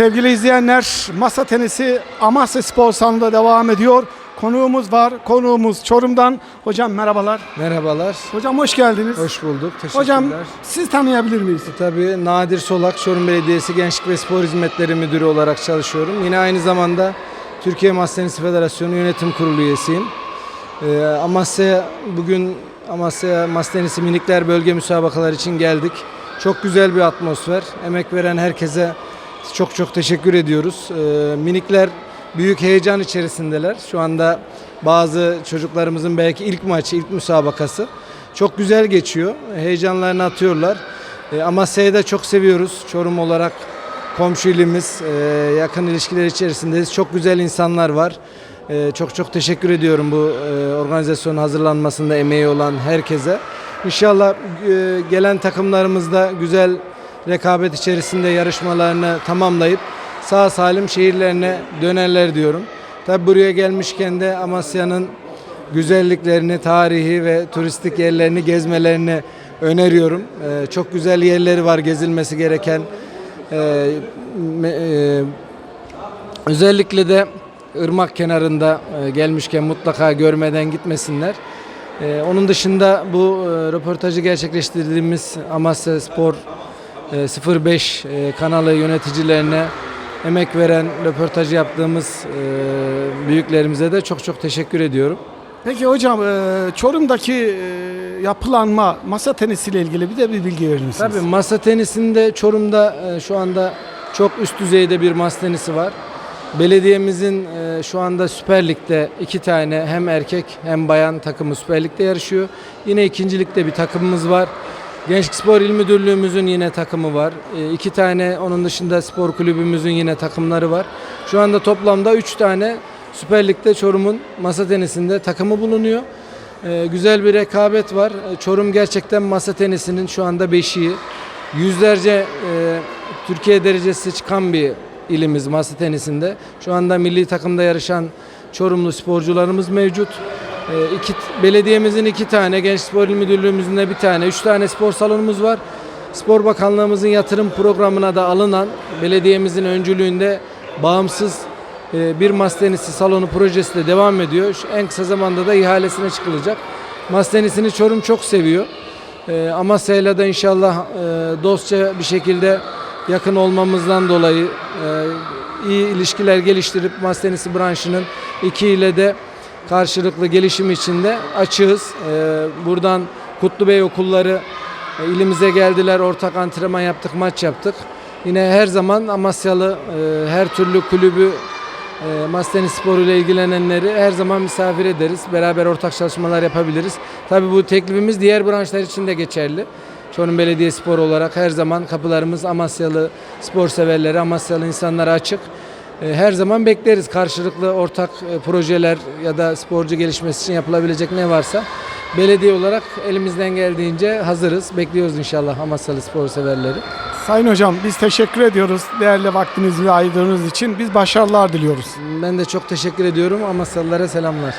Sevgili izleyenler, masa tenisi Amasya Spor Salonu'nda devam ediyor. Konuğumuz var. Konuğumuz Çorum'dan. Hocam merhabalar. Merhabalar, Hocam hoş geldiniz. hoş bulduk. Teşekkürler. Hocam siz tanıyabilir miyiz? Tabii Nadir Solak, Çorum Belediyesi Gençlik ve Spor Hizmetleri Müdürü olarak çalışıyorum. Yine aynı zamanda Türkiye Masa Tenisi Federasyonu Yönetim Kurulu üyesiyim. Ee, Amasya bugün Amasya Masa Tenisi Minikler Bölge Müsabakalar için geldik. Çok güzel bir atmosfer. Emek veren herkese çok çok teşekkür ediyoruz. Ee, minikler büyük heyecan içerisindeler. Şu anda bazı çocuklarımızın belki ilk maçı, ilk müsabakası. Çok güzel geçiyor. Heyecanlarını atıyorlar. E, Amasya'yı da çok seviyoruz. Çorum olarak komşu ilimiz, e, yakın ilişkiler içerisindeyiz. Çok güzel insanlar var. E, çok çok teşekkür ediyorum bu e, organizasyonun hazırlanmasında emeği olan herkese. İnşallah e, gelen takımlarımız da güzel rekabet içerisinde yarışmalarını tamamlayıp sağ salim şehirlerine dönerler diyorum. Tabi buraya gelmişken de Amasya'nın güzelliklerini, tarihi ve turistik yerlerini gezmelerini öneriyorum. Ee, çok güzel yerleri var gezilmesi gereken. Ee, e, özellikle de ırmak kenarında e, gelmişken mutlaka görmeden gitmesinler. Ee, onun dışında bu e, röportajı gerçekleştirdiğimiz Amasya Spor 05 e, kanalı yöneticilerine emek veren röportajı yaptığımız e, büyüklerimize de çok çok teşekkür ediyorum. Peki hocam e, Çorum'daki yapılanma masa tenisiyle ilgili bir de bir bilgi verir misiniz? Tabii masa tenisinde Çorum'da şu anda çok üst düzeyde bir masa tenisi var. Belediyemizin şu anda Süper Lig'de iki tane hem erkek hem bayan takımı Süper Lig'de yarışıyor. Yine ikincilikte bir takımımız var. Gençlik Spor İl Müdürlüğümüzün yine takımı var. E, iki tane onun dışında spor kulübümüzün yine takımları var. Şu anda toplamda üç tane Süper Lig'de Çorum'un masa tenisinde takımı bulunuyor. E, güzel bir rekabet var. E, Çorum gerçekten masa tenisinin şu anda beşiği. Yüzlerce e, Türkiye derecesi çıkan bir ilimiz masa tenisinde. Şu anda milli takımda yarışan Çorumlu sporcularımız mevcut. E, iki, belediyemizin iki tane, Genç Spor İl Müdürlüğümüzün de bir tane, üç tane spor salonumuz var. Spor Bakanlığımızın yatırım programına da alınan belediyemizin öncülüğünde bağımsız e, bir masa tenisi salonu projesi de devam ediyor. En kısa zamanda da ihalesine çıkılacak. Masa tenisini Çorum çok seviyor. E, Amasya'yla da inşallah e, dostça bir şekilde yakın olmamızdan dolayı iyi ilişkiler geliştirip masa tenisi branşının iki ile de karşılıklı gelişim içinde açığız. E, buradan Kutlu Bey okulları e, ilimize geldiler, ortak antrenman yaptık, maç yaptık. Yine her zaman Amasyalı e, her türlü kulübü e, masa tenis sporuyla ilgilenenleri her zaman misafir ederiz. Beraber ortak çalışmalar yapabiliriz. Tabii bu teklifimiz diğer branşlar için de geçerli. Çorum Belediye Spor olarak her zaman kapılarımız Amasyalı spor severleri, Amasyalı insanlara açık. E, Her zaman bekleriz karşılıklı ortak e, projeler ya da sporcu gelişmesi için yapılabilecek ne varsa. Belediye olarak elimizden geldiğince hazırız. Bekliyoruz inşallah Amasyalı spor severleri. Sayın hocam biz teşekkür ediyoruz değerli vaktinizi ayırdığınız için. Biz başarılar diliyoruz. Ben de çok teşekkür ediyorum. Amasyalılara selamlar.